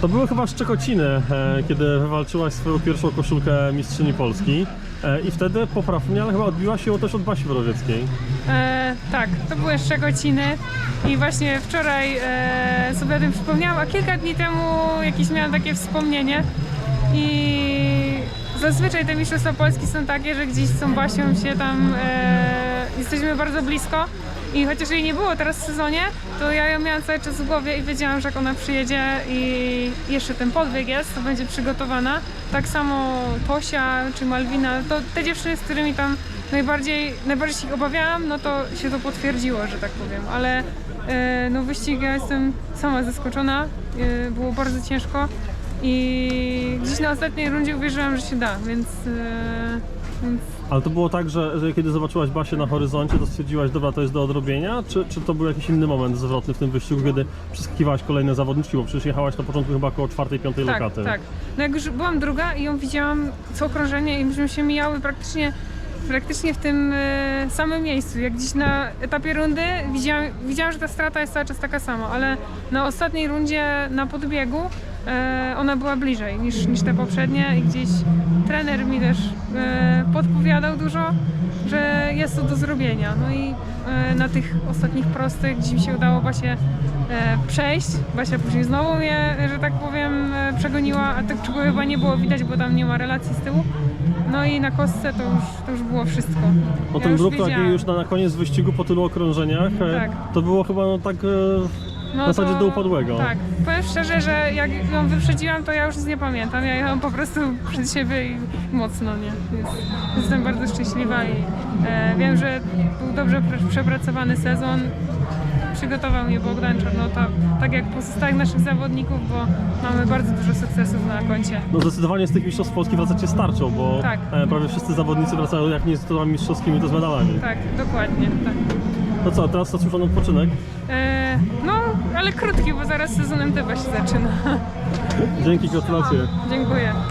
To były chyba Szczekociny, e, kiedy wywalczyłaś swoją pierwszą koszulkę mistrzyni Polski. E, I wtedy, popraw mnie, ale chyba odbiła się też od Basi Borowieckiej. E, tak, to były Szczegociny i właśnie wczoraj e, sobie o tym przypomniałam, a kilka dni temu jakieś miałam takie wspomnienie i zazwyczaj te Mistrzostwa Polski są takie, że gdzieś z Basią się tam e, jesteśmy bardzo blisko i chociaż jej nie było teraz w sezonie, to ja ją miałam cały czas w głowie i wiedziałam, że jak ona przyjedzie i jeszcze ten podbieg jest, to będzie przygotowana. Tak samo Tosia czy Malwina, to te dziewczyny, z którymi tam najbardziej, najbardziej się obawiałam, no to się to potwierdziło, że tak powiem, ale e, no wyścig ja jestem sama zaskoczona, e, było bardzo ciężko i gdzieś na ostatniej rundzie uwierzyłam, że się da, więc, e, więc Ale to było tak, że, że kiedy zobaczyłaś Basię na horyzoncie, to stwierdziłaś, dobra, to jest do odrobienia? Czy, czy to był jakiś inny moment zwrotny w tym wyścigu, kiedy przeskakiwałaś kolejne zawodniczki? Bo przecież jechałaś na początku chyba około czwartej, piątej tak, lokaty. tak. No jak już byłam druga i ją widziałam co okrążenie i myśmy się mijały praktycznie praktycznie w tym e, samym miejscu. Jak gdzieś na etapie rundy widziałam, widziałam, że ta strata jest cały czas taka sama, ale na ostatniej rundzie na podbiegu ona była bliżej niż, niż te poprzednie i gdzieś trener mi też e, podpowiadał dużo, że jest to do zrobienia. No i e, na tych ostatnich prostych gdzieś mi się udało właśnie e, przejść. Basia później znowu mnie, że tak powiem, e, przegoniła, a tak czego chyba nie było widać, bo tam nie ma relacji z tyłu. No i na kostce to już, to już było wszystko. No Ja już bruk taki wiedziałam. już na, na koniec wyścigu po tylu okrążeniach, e, Tak. to było chyba no, tak e, No w zasadzie to- do upadłego. Tak. Powiem szczerze, że jak ją wyprzedziłam, to ja już nic nie pamiętam. Ja jechałam po prostu przed siebie i mocno, nie? Więc jestem bardzo szczęśliwa i e, wiem, że był dobrze przepracowany sezon. Przygotował mnie Bogdan Czarnota, tak jak pozostałych naszych zawodników, bo mamy bardzo dużo sukcesów na koncie. No zdecydowanie z tych mistrzostw Polski wracacie starczą, bo Tak. e, prawie wszyscy zawodnicy wracają jak nie z tytułami mistrzowskimi, to z medalami. Tak, dokładnie. Tak. No co, teraz zasłużony odpoczynek. E, no, ale krótki, bo zaraz sezon MTB się zaczyna. Dzięki, gratulacje. Dziękuję.